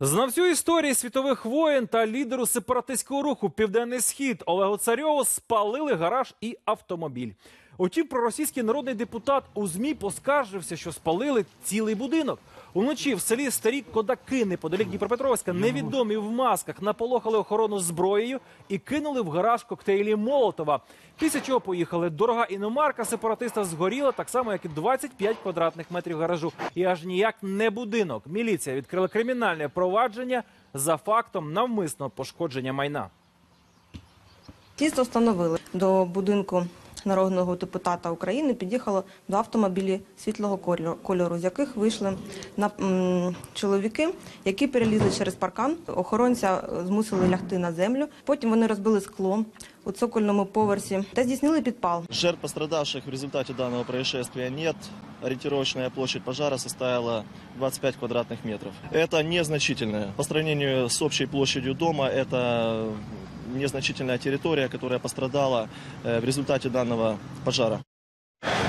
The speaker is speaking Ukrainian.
Знавцю історії світових воєн та лідеру сепаратистського руху Південний Схід Олегу Царьову спалили гараж і автомобіль. Утім, проросійський народний депутат у ЗМІ поскаржився, що спалили цілий будинок. Уночі в селі Старі Кодаки, неподалік Дніпропетровська, невідомі в масках наполохали охорону зброєю і кинули в гараж коктейлі Молотова. Після чого поїхали. Дорога іномарка сепаратиста згоріла, так само, як і 25 квадратних метрів гаражу. І аж ніяк не будинок. Міліція відкрила кримінальне провадження за фактом навмисного пошкодження майна. Слідство встановили до будинку народного депутата України під'їхало до автомобілі світлого кольору- кольору, з яких вийшли на м, чоловіки, які перелізли через паркан. Охоронця е, змусили лягти на землю. Потім вони розбили скло у цокольному поверсі та здійснили підпал. Жертв пострадавших в результате данного происшествия нет. Ориентировочная площадь пожара составила 25 квадратных метров. Это незначительное. По сравнению с общей площадью дома, это незначительная территория, которая пострадала э, в результате данного пожара.